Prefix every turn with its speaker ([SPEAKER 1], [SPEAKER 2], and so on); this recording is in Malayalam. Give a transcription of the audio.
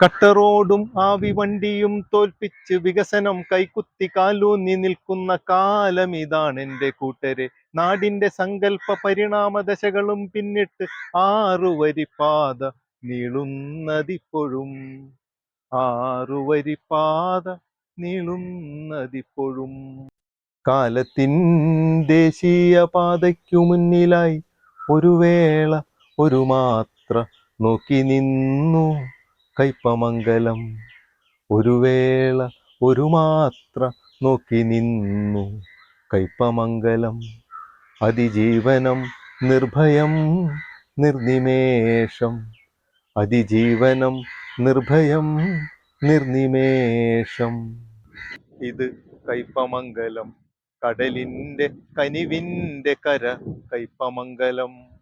[SPEAKER 1] കട്ടറോടും ആവി വണ്ടിയും തോൽപ്പിച്ച് വികസനം കൈക്കുത്തി കാലൂന്നി നിൽക്കുന്ന കാലം ഇതാണ് എന്റെ കൂട്ടരെ. നാടിന്റെ സങ്കല്പ പരിണാമ ദശകളും പിന്നിട്ട് ആറുവരി പാത നീളുന്നതിപ്പോഴും. ആറുവരി പാത നീളുന്നതിപ്പോഴും. കാലത്തിൻ ദേശീയ പാതയ്ക്കു മുന്നിലായി ഒരു വേള ഒരു മാത്ര നോക്കി നിന്നു. കയ്പമംഗലം ഒരു വേള ഒരു മാത്ര നോക്കി നിന്നു. കൈപ്പമംഗലം അതിജീവനം നിർഭയം നിർനിമേഷം. അതിജീവനം നിർഭയം നിർനിമേഷം. ഇത് കൈപ്പമംഗലം. കടലിന്റെ കനിവിന്റെ കര കയ്പമംഗലം